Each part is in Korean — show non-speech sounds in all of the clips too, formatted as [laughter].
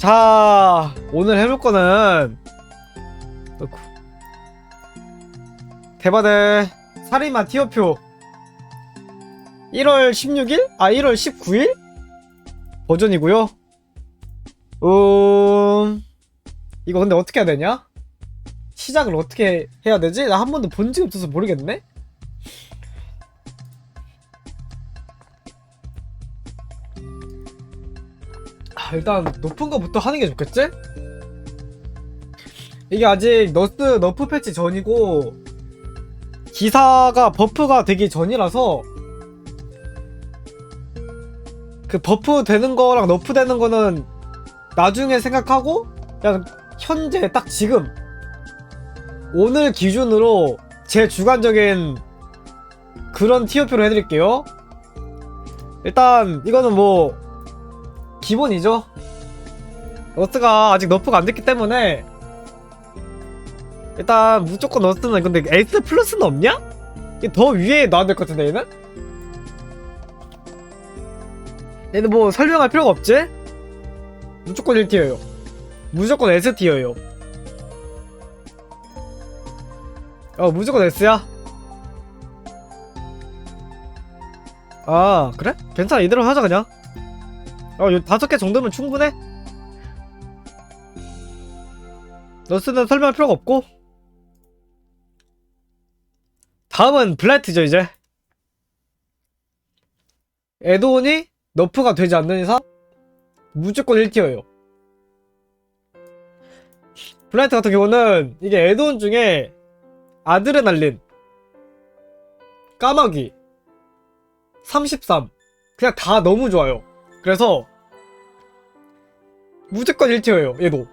자, 오늘 해볼 거는. 대바대 살인마 티어표 1월 16일? 아 1월 19일? 버전이고요. 음 이거 근데 어떻게 해야 되냐? 시작을 어떻게 해야 되지? 나 한 번도 본 적이 없어서 모르겠네. 일단 높은 거부터 하는 게 좋겠지? 이게 아직 너스 너프 패치 전이고 기사가 버프가 되기 전이라서 그 버프 되는 거랑 너프 되는 거는 나중에 생각하고 그냥 현재 딱 지금 오늘 기준으로 제 주관적인 그런 티어표로 해드릴게요. 일단 이거는 뭐 기본이죠. 너스가 아직 너프가 안 됐기 때문에 일단 무조건 너스는 근데 S 플러스는 없냐? 이게 더 위에 놔야 될 것 같은데 얘는? 얘는 뭐 설명할 필요가 없지? 무조건 1티어요 무조건 S티어요 어 무조건 S야 아 그래? 괜찮아 이대로 하자 그냥 어, 요 다섯 개 정도면 충분해. 너스는 설명할 필요가 없고. 다음은 블라이트죠, 이제. 에드온이 너프가 되지 않는 이상 무조건 1티어예요. 블라이트 같은 경우는 이게 에드온 중에 아드레날린, 까마귀, 33 그냥 다 너무 좋아요. 그래서 무조건 1티어예요 얘도.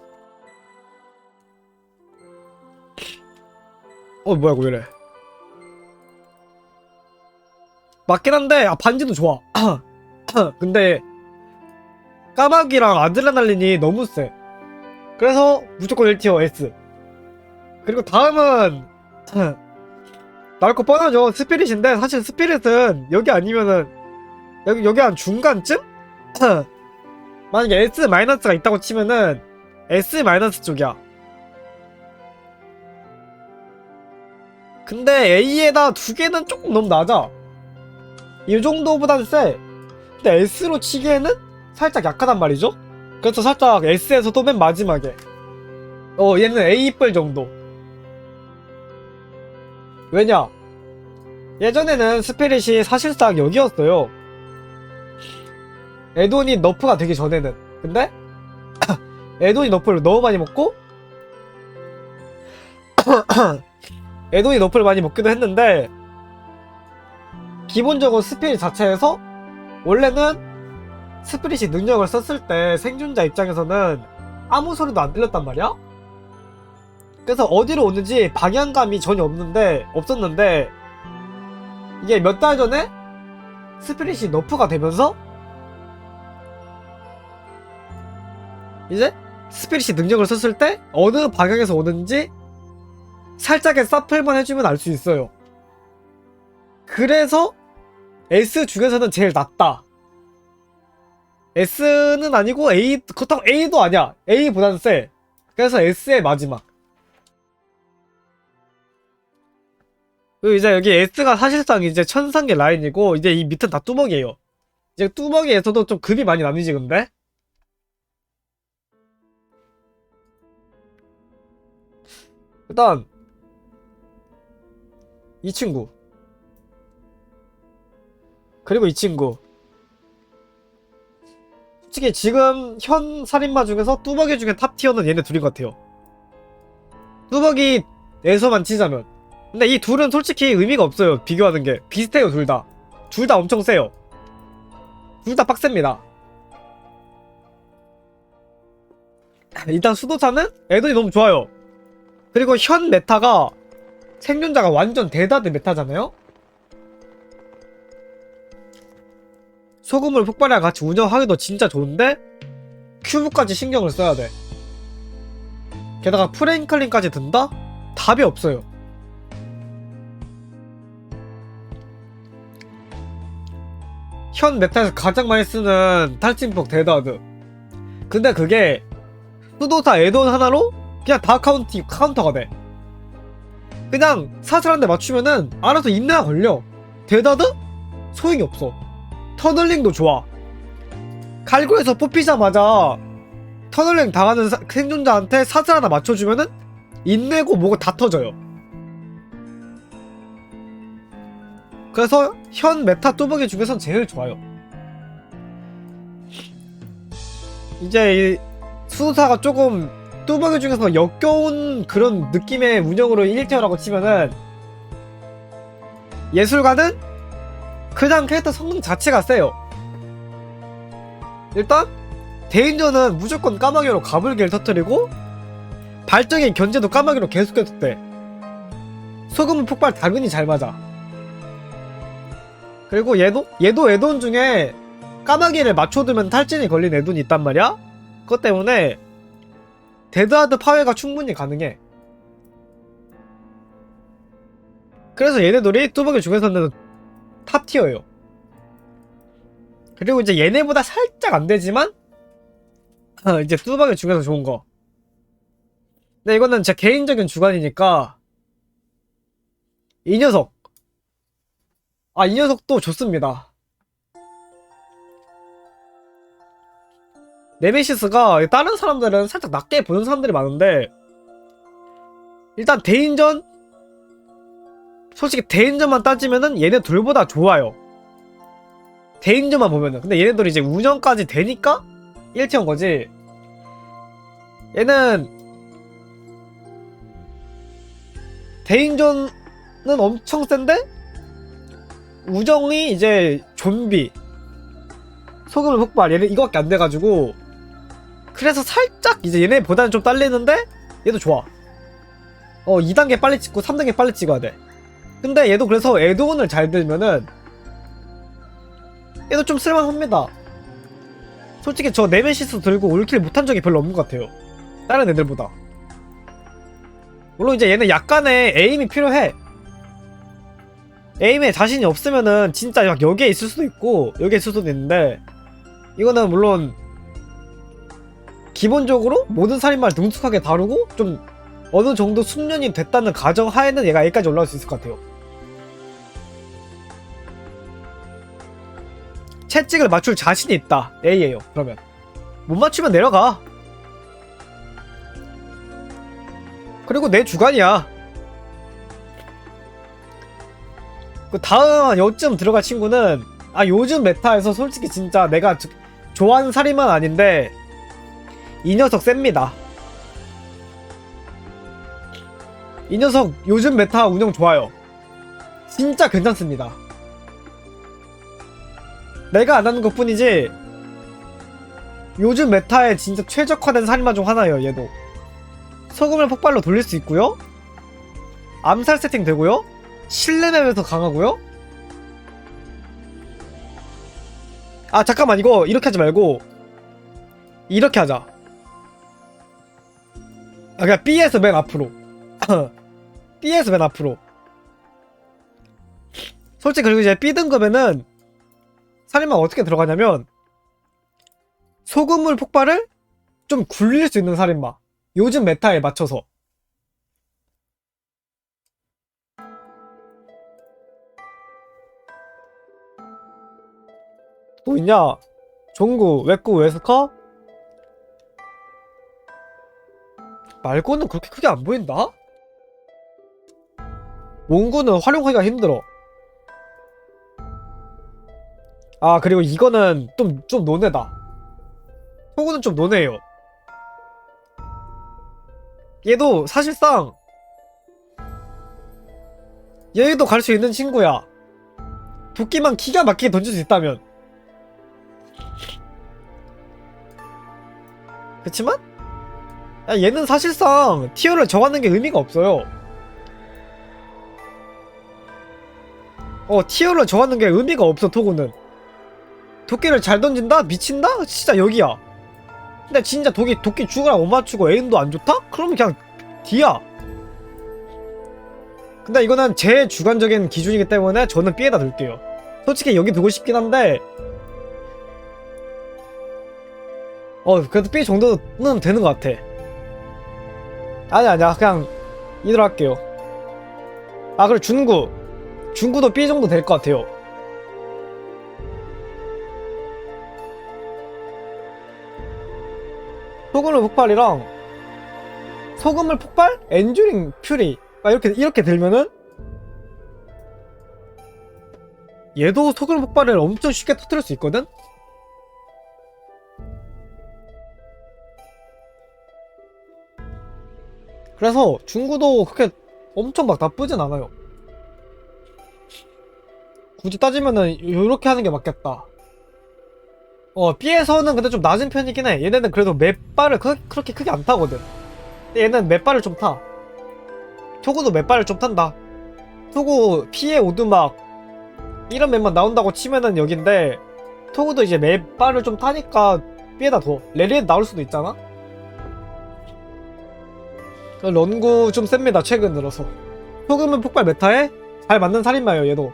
어 뭐야 왜래? 맞긴 한데 아 반지도 좋아. [clears throat] 근데 까마귀랑 아드레날린이 너무 세 그래서 무조건 1티어 S. 그리고 다음은 [clears throat] 나올 거 뻔하죠. 스피릿인데 사실 스피릿은 여기 아니면은 여기 여기 한 중간쯤? [clears throat] 만약에 S-가 있다고 치면은 S- 쪽이야. 근데 A에다 두 개는 조금 너무 낮아. 이 정도보단 세. 근데 S로 치기에는 살짝 약하단 말이죠? 그래서 살짝 S에서도 맨 마지막에. 어, 얘는 A 뿔 정도. 왜냐? 예전에는 스피릿이 사실상 여기였어요. 에돈이 너프가 되기 전에는. 근데? [coughs] 에돈이 너프를 너무 많이 먹고? [coughs] 에돈이 너프를 많이 먹기도 했는데 기본적으로 스피릿 자체에서 원래는 스피릿이 능력을 썼을 때 생존자 입장에서는 아무 소리도 안 들렸단 말이야? 그래서 어디로 오는지 방향감이 전혀 없는데 없었는데 이게 몇 달 전에 스피릿이 너프가 되면서 이제 스피릿이 능력을 썼을 때 어느 방향에서 오는지 살짝의 사플만 해주면 알 수 있어요. 그래서 S 중에서는 제일 낫다. S는 아니고 A, 그렇다고 A도 아니야. A보다는 세. 그래서 S의 마지막. 그리고 이제 여기 S가 사실상 이제 천상계 라인이고, 이제 이 밑은 다 뚜벅이에요. 이제 뚜벅이에서도 좀 급이 많이 나뉘지, 근데? 일단 이 친구. 그리고 이 친구. 솔직히 지금 현 살인마 중에서 뚜벅이 중에 탑티어는 얘네 둘인 것 같아요. 뚜벅이에서만 치자면. 근데 이 둘은 솔직히 의미가 없어요 비교하는 게. 비슷해요 둘다둘 다 엄청 세요. 둘 다 빡셉니다. 일단 수도차는 애들이 너무 좋아요 그리고 현 메타가 생존자가 완전 대다드 메타잖아요? 소금을 폭발이랑 같이 운영하기도 진짜 좋은데 큐브까지 신경을 써야 돼. 게다가 프랭클린까지 든다? 답이 없어요. 현 메타에서 가장 많이 쓰는 탈진폭 대다드. 근데 그게 수도사 에돈 하나로 그냥 다 카운티 카운터가 돼. 그냥 사슬한데 맞추면은 알아서 인내가 걸려. 데다드 소용이 없어. 터널링도 좋아. 갈고에서 뽑히자마자 터널링 당하는 사- 생존자한테 사슬 하나 맞춰주면은 인내고 뭐고 다 터져요. 그래서 현 메타 뚜벅이 중에선 제일 좋아요. 이제 이 수사가 조금 뚜벅이 중에서 역겨운 그런 느낌의 운영으로 1티어라고 치면은 예술가는 그냥 캐릭터 성능 자체가 세요. 일단 대인전은 무조건 까마귀로 가불기를 터뜨리고 발정의 견제도 까마귀로 계속해서 돼. 소금 폭발 당연히 잘 맞아. 그리고 얘도 얘도 애돈 중에 까마귀를 맞춰두면 탈진이 걸린 애돈이 있단 말이야. 그것 때문에 데드하드 파괴가 충분히 가능해. 그래서 얘네들이 뚜벅이 중에서는 탑티어예요. 그리고 이제 얘네보다 살짝 안 되지만 어, 이제 뚜벅이 중에서 좋은 거. 근데 이거는 제 개인적인 주관이니까 이 녀석 아 이 녀석도 좋습니다. 네메시스가 다른 사람들은 살짝 낮게 보는 사람들이 많은데 일단 대인전 솔직히 대인전만 따지면은 얘네 둘보다 좋아요. 대인전만 보면은 근데 얘네들이 이제 운영까지 되니까 1티어인 거지. 얘는 대인전은 엄청 센데 우정이 이제 좀비 소금을 폭발 얘네 이거밖에 안 돼가지고 그래서 살짝 이제 얘네보다는 좀 딸리는데 얘도 좋아. 어 2단계 빨리 찍고 3단계 빨리 찍어야 돼. 근데 얘도 그래서 에드온을 잘 들면은 얘도 좀 쓸만합니다. 솔직히 저 네메시스 들고 올킬 못한 적이 별로 없는 것 같아요. 다른 애들보다. 물론 이제 얘는 약간의 에임이 필요해. 에임에 자신이 없으면은 진짜 막 여기에 있을 수도 있고 여기에 있을 수도 있는데 이거는 물론 기본적으로 모든 살인마를 능숙하게 다루고 좀 어느 정도 숙련이 됐다는 가정 하에는 얘가 여기까지 올라올 수 있을 것 같아요. 채찍을 맞출 자신이 있다. A예요. 그러면 못 맞추면 내려가. 그리고 내 주관이야. 그 다음 요즘 들어갈 친구는 아 요즘 메타에서 솔직히 진짜 내가 저- 좋아하는 살인마는 아닌데 이 녀석 셉니다. 이 녀석 요즘 메타 운영 좋아요. 진짜 괜찮습니다. 내가 안 하는 것 뿐이지 요즘 메타에 진짜 최적화된 살인마 중 하나예요 얘도 소금을 폭발로 돌릴 수 있고요 암살 세팅 되고요 실내맵에서 강하고요 아 잠깐만 이거 이렇게 하지 말고 이렇게 하자 아 그냥 B에서 맨 앞으로 [clears throat] B에서 맨 앞으로 솔직히 그리고 이제 B 등급에는 살인마 어떻게 들어가냐면 소금물 폭발을 좀 굴릴 수 있는 살인마 요즘 메타에 맞춰서 또 있냐? 종구, 외구, 웨스커? 말고는 그렇게 크게 안 보인다? 몽구는 활용하기가 힘들어. 아, 그리고 이거는 좀, 좀 논해다. 호구는 좀 논해요. 얘도 사실상 얘도 갈 수 있는 친구야. 도끼만 기가 막히게 던질 수 있다면. 그치만 야, 얘는 사실상 티어를 정하는 게 의미가 없어요. 어 티어를 정하는 게 의미가 없어 토구는. 도끼를 잘 던진다? 미친다? 진짜 여기야. 근데 진짜 도끼 도끼 죽으라 못 맞추고 에임도 안 좋다? 그러면 그냥 D야. 근데 이거는 제 주관적인 기준이기 때문에 저는 B에다 둘게요. 솔직히 여기 두고 싶긴 한데 어 그래도 B 정도는 되는 것 같아 아니 아니야. 그냥 이대로 할게요. 아 그리고 중구. 중구도 B 정도 될 것 같아요. 소금물 폭발이랑 소금물 폭발? 엔주링 퓨리. 아, 이렇게 이렇게 들면은? 얘도 소금 폭발을 엄청 쉽게 터뜨릴 수 있거든? 그래서 중구도 그렇게 엄청 막 나쁘진 않아요. 굳이 따지면은 요렇게 하는 게 맞겠다. 어, B에서는 근데 좀 낮은 편이긴 해. 얘네는 그래도 맷발을 그, 그렇게 크게 안 타거든. 얘는 맷발을 좀 타. 토구도 맷발을 좀 탄다. 토구 피해 오두막 이런 맵만 나온다고 치면은 여긴데 토구도 이제 맵바를 좀 타니까 B에다 둬 레리에 나올 수도 있잖아 그 런구 좀 셉니다 최근 들어서. 토금은 폭발 메타에 잘 맞는 살인마예요 얘도.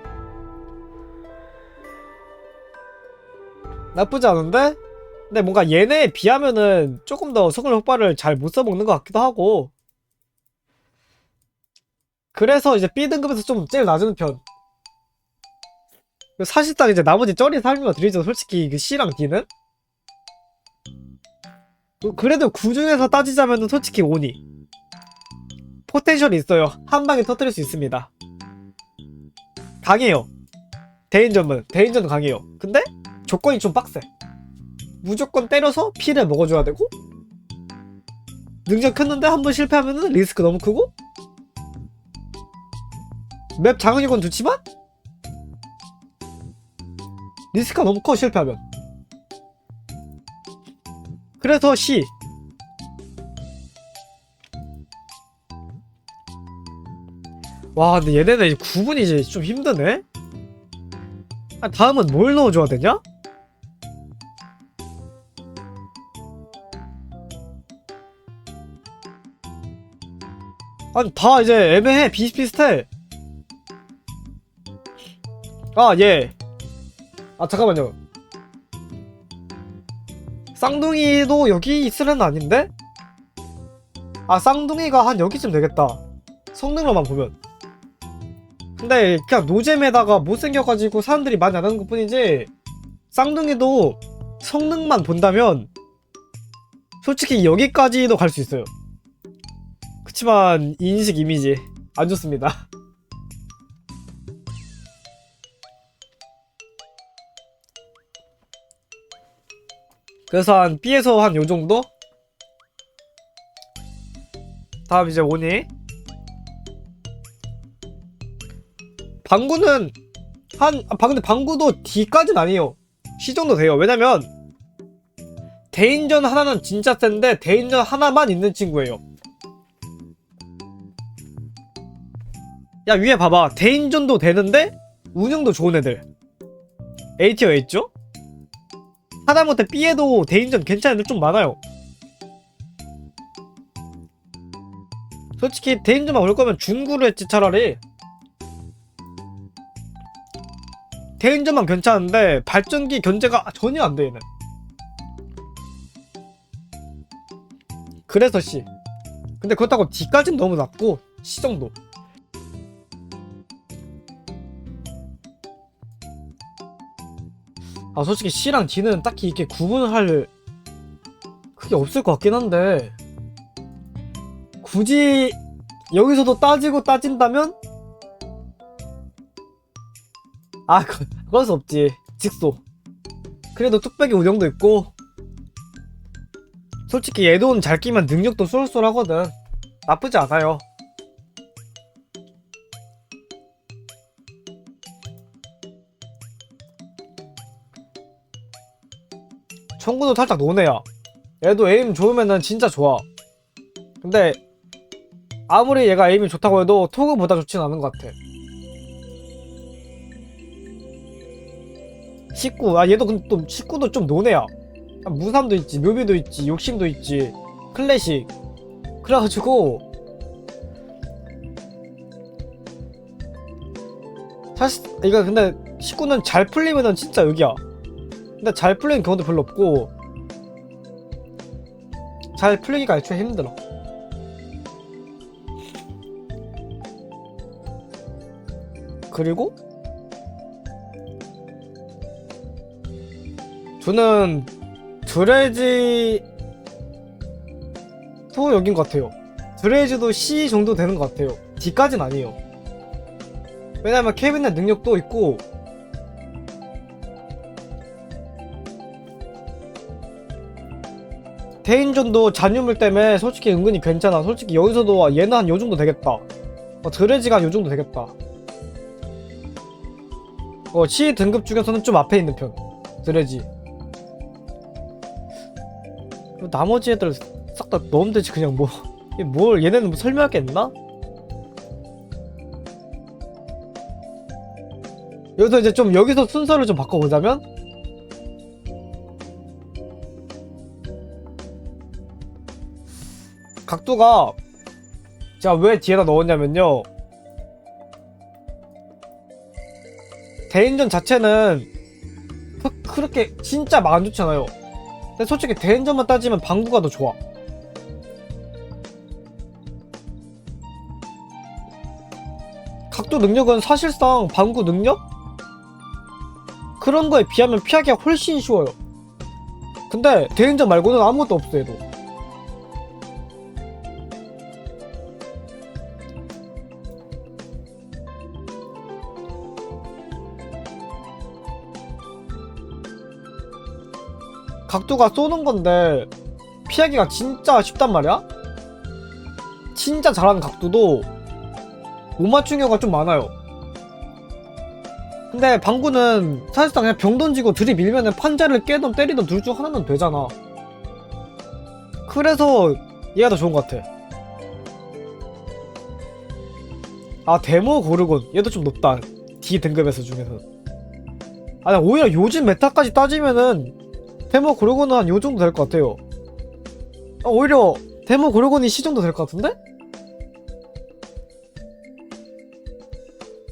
나쁘지 않은데? 근데 뭔가 얘네에 비하면은 조금 더 소금 폭발을 잘 못 써먹는 것 같기도 하고. 그래서 이제 B 등급에서 좀 제일 낮은 편. 사실상 이제 나머지 쩌리 살인마 드리죠 솔직히 그 C랑 D는. 그- 그래도 구 중에서 따지자면은 솔직히 오니 포텐셜이 있어요. 한 방에 터뜨릴 수 있습니다. 강해요. 대인전은 대인전은 강해요. 근데 조건이 좀 빡세. 무조건 때려서 피를 먹어줘야 되고 능력 켰는데 한 번 실패하면은 리스크 너무 크고 맵 장악력은 좋지만 리스크가 너무 커 실패하면. 그래서 C 와 근데 얘네는 구분이 이제 좀 힘드네? 아, 다음은 뭘 넣어줘야 되냐? 아니 다 이제 애매해. 비슷비슷해. 아얘 아 잠깐만요. 쌍둥이도 여기 있으려는 아닌데? 아 쌍둥이가 한 여기쯤 되겠다. 성능로만 보면 근데 그냥 노잼에다가 못생겨가지고 사람들이 많이 안 하는 것 뿐이지 쌍둥이도 성능만 본다면 솔직히 여기까지도 갈 수 있어요. 그치만 인식 이미지 안 좋습니다. 그래서 한 B에서 한 요정도? 다음 이제 오니 방구는 한 아, 근데 방구도 D까지는 아니에요. C 정도 돼요. 왜냐면 대인전 하나는 진짜 센데 대인전 하나만 있는 친구예요. 야 위에 봐봐. 대인전도 되는데 운영도 좋은 애들. A티어 있죠? 하다못해 B에도 대인전 괜찮은 애들 좀 많아요. 솔직히 대인전만 올 거면 중구를 했지 차라리 대인전만 괜찮은데 발전기 견제가 전혀 안 돼 얘는. 그래서 C 근데 그렇다고 D까진 너무 낮고 C 정도. 아 솔직히 C랑 D는 딱히 이렇게 구분할 그게 없을 것 같긴 한데 굳이 여기서도 따지고 따진다면 아 그, 그럴 수 없지. 직소. 그래도 뚝배기 운영도 있고 솔직히 얘돈 잘 끼면 능력도 쏠쏠하거든. 나쁘지 않아요. 청구도 살짝 노네야 얘도 에임 좋으면은 진짜 좋아. 근데 아무리 얘가 에임이 좋다고 해도 토그보다 좋진 않은 것 같아 19, 아 얘도 근데 또 19도 좀 노네야 아, 무삼도 있지 묘비도 있지 욕심도 있지. 클래식. 그래가지고 사실 이거 근데 19는 잘 풀리면은 진짜 여기야. 근데 잘 풀리는 경우도 별로 없고 잘 풀리기가 애초에 힘들어. 그리고 저는 드레지 또 여긴 것 같아요. 드레지도 C 정도 되는 것 같아요. D까진 아니에요. 왜냐면 케빈의 능력도 있고 대인전도 잔유물 때문에 솔직히 은근히 괜찮아. 솔직히 여기서도 얘는 한 요 정도 되겠다. 어, 드레지가 요 정도 되겠다. 어, C 등급 중에서는 좀 앞에 있는 편. 드레지. 그리고 나머지 애들 싹 다 넣으면 되지 그냥 뭐. [laughs] 뭘 얘네는 뭐 설명할 게 있나? 여기서 이제 좀 여기서 순서를 좀 바꿔보자면 각도가 제가 왜 뒤에다 넣었냐면요 대인전 자체는 그- 그렇게 진짜 막 안 좋잖아요 근데 솔직히 대인전만 따지면 방구가 더 좋아. 각도 능력은 사실상 방구 능력? 그런 거에 비하면 피하기가 훨씬 쉬워요. 근데 대인전 말고는 아무것도 없어 얘도 각도가 쏘는 건데 피하기가 진짜 쉽단 말이야? 진짜 잘하는 각도도 못 맞춘 경우가 좀 많아요. 근데 방구는 사실상 그냥 병 던지고 들이밀면은 판자를 깨든 때리든 둘 중 하나는 되잖아. 그래서 얘가 더 좋은 것 같아. 아 데모 고르곤 얘도 좀 높다. D 등급에서 중에서. 아니 오히려 요즘 메타까지 따지면은 데모 고르곤은 한 요 정도 될 것 같아요. 아, 오히려 데모 고르곤이 C 정도 될 것 같은데?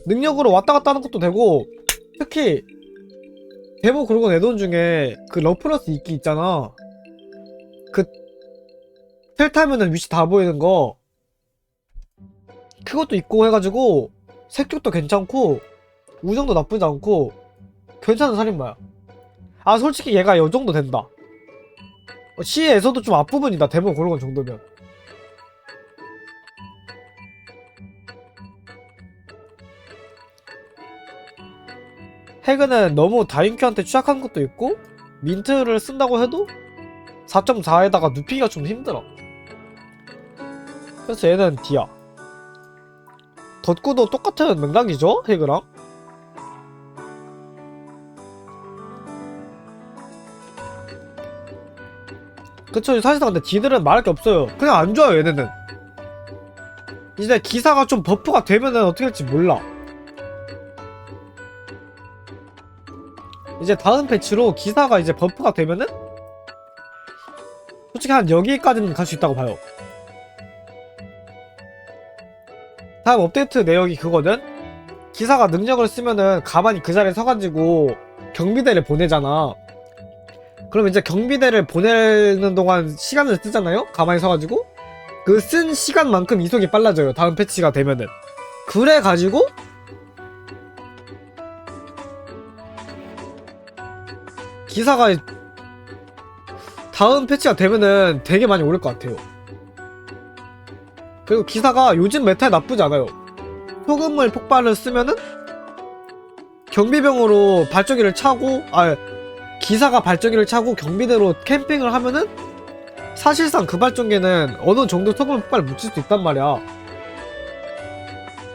능력으로 왔다 갔다 하는 것도 되고 특히 데모 고르곤 애돈 중에 그 러플러스 이끼 있잖아. 그텔 타면은 위치 다 보이는 거 그것도 있고 해가지고 색격도 괜찮고 우정도 나쁘지 않고 괜찮은 살인마야. 아 솔직히 얘가 요 정도 된다. 어, C에서도 좀 앞부분이다 데모 고르곤 정도면. 해그는 너무 다인큐한테 취약한 것도 있고 민트를 쓴다고 해도 4.4에다가 눕히기가 좀 힘들어. 그래서 얘는 D야. 덧구도 똑같은 맥락이죠 해그랑. 그쵸 사실상 근데 D들은 말할 게 없어요. 그냥 안 좋아요 얘네는. 이제 기사가 좀 버프가 되면은 어떻게 될지 몰라. 이제 다음 패치로 기사가 이제 버프가 되면은 솔직히 한 여기까지는 갈 수 있다고 봐요. 다음 업데이트 내역이 그거든 기사가 능력을 쓰면은 가만히 그 자리에 서가지고 경비대를 보내잖아 그럼 이제 경비대를 보내는 동안 시간을 쓰잖아요? 가만히 서가지고? 그 쓴 시간만큼 이속이 빨라져요 다음 패치가 되면은. 그래가지고? 기사가 다음 패치가 되면은 되게 많이 오를 것 같아요. 그리고 기사가 요즘 메타에 나쁘지 않아요. 소금물 폭발을 쓰면은 경비병으로 발전기를 차고 아 기사가 발전기를 차고 경비대로 캠핑을 하면은 사실상 그 발전기는 어느 정도 소금 폭발을 묻힐 수 있단 말이야.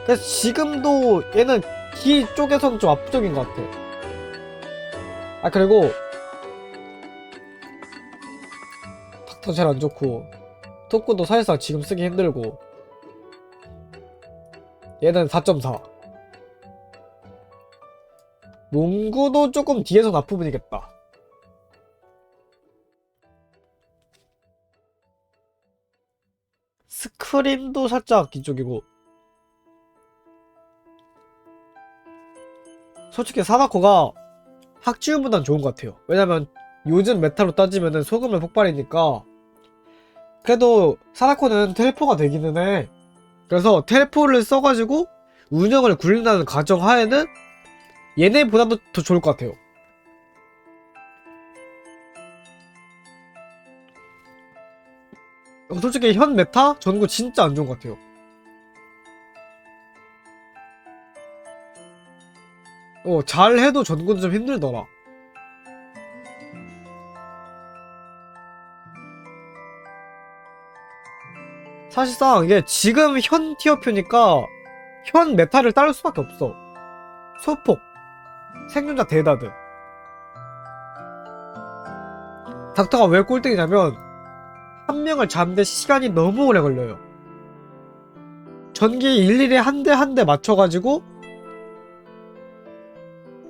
그래서 지금도 얘는 기 쪽에서는 좀 압도적인 것 같아. 아 그리고 닥터 제일 안 좋고 토크도 사실상 지금 쓰기 힘들고 얘는 4.4 문구도 조금 뒤에서 앞부분이겠다. 크림도 살짝 이쪽이고 솔직히 사다코가 학지운보단 좋은 것 같아요 왜냐면 요즘 메타로 따지면은 소금을 폭발이니까 그래도 사다코는 텔포가 되기는 해. 그래서 텔포를 써가지고 운영을 굴린다는 가정 하에는 얘네보다도 더 좋을 것 같아요. 솔직히 현 메타 전구 진짜 안 좋은 것 같아요. 어, 잘해도 전구는 좀 힘들더라. 사실상 이게 지금 현 티어표니까 현 메타를 따를 수밖에 없어. 소폭, 생존자 대다드. 닥터가 왜 꼴등이냐면 한 명을 잡는데 시간이 너무 오래 걸려요. 전기 일일이 한 대 한 대 맞춰가지고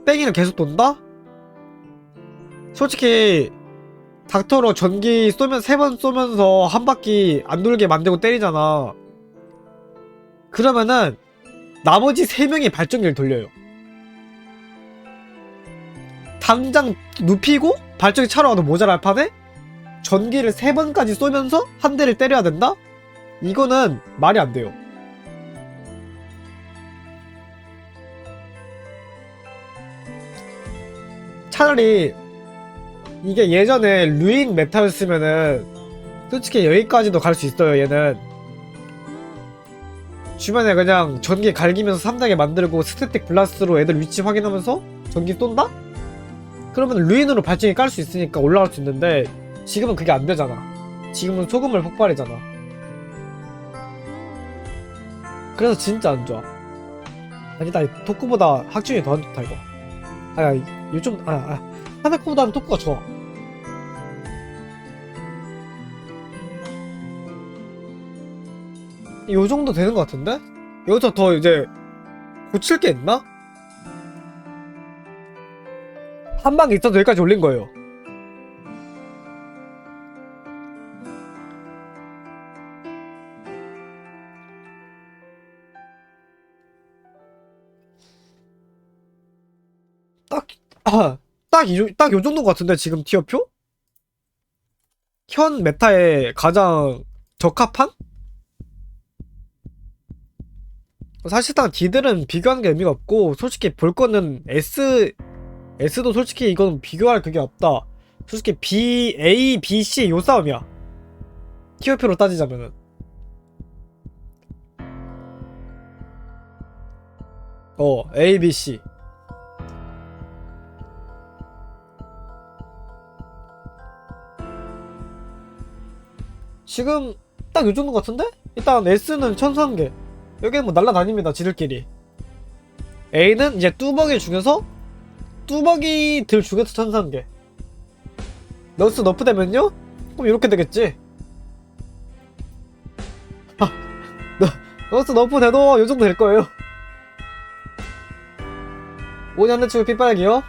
땡이는 계속 돈다? 솔직히 닥터로 전기 쏘면 세 번 쏘면서 한 바퀴 안 돌게 만들고 때리잖아. 그러면은 나머지 세 명이 발전기를 돌려요. 당장 눕히고 발전기 차러 와도 모자랄 판에 전기를 세 번까지 쏘면서 한 대를 때려야 된다? 이거는 말이 안 돼요. 차라리 이게 예전에 루인 메타였으면은 솔직히 여기까지도 갈 수 있어요 얘는 주변에 그냥 전기 갈기면서 3단계 만들고 스태틱 블라스로 애들 위치 확인하면서 전기 쏜다? 그러면 루인으로 발전기 깔 수 있으니까 올라갈 수 있는데 지금은 그게 안 되잖아 지금은 소금을 폭발이잖아 그래서 진짜 안 좋아 아니다 토크보다 학준이 더 안 좋다 이거 아야 요즘 아, 아 하나코보다는 토크가 좋아 요 정도 되는 것 같은데? 여기서 더 이제 고칠 게 있나? 한 방에 있어도 여기까지 올린 거예요. [clears throat] 딱, 이, 딱 요 정도 같은데, 지금 티어표? 현 메타에 가장 적합한? 사실상 D들은 비교하는 게 의미가 없고 솔직히 볼 거는 S S도 솔직히 이건 비교할 그게 없다. 솔직히 B, A, B, C 요 싸움이야. 티어표로 따지자면은. 어, A, B, C. 지금 딱 요 정도 같은데? 일단 S는 천상계. 여기는 뭐 날라다닙니다 지들끼리 A는 이제 뚜벅이 중에서 뚜벅이들 중에서 천상계 너스 너프 되면요? 그럼 이렇게 되겠지 하, 너, 너스 너프 돼도 요 정도 될 거예요 5년 내 치고 핏발기요?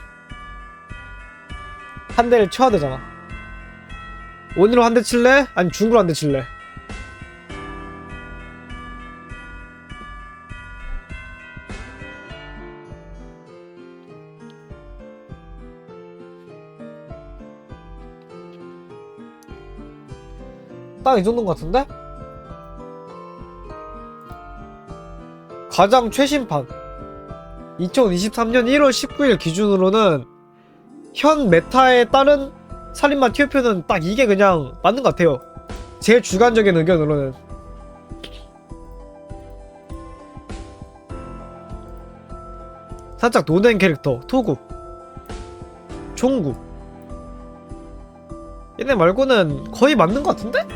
한 대를 쳐야 되잖아 원으로 한 대 칠래? 아니 중구로 한 대 칠래? 딱 이 정도인 것 같은데? 가장 최신판 2023년 1월 19일 기준으로는 현 메타에 따른 살인마 티어표는 딱 이게 그냥 맞는 것 같아요. 제 주관적인 의견으로는. 살짝 노된 캐릭터 토구. 총구. 얘네 말고는 거의 맞는 것 같은데?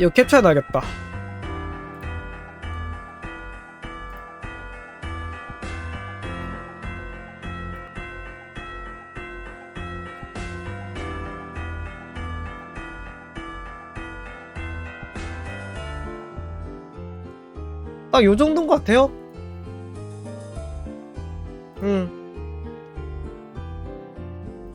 이거 캡처해놔야겠다 아, 딱 요정도인 것 같아요? 음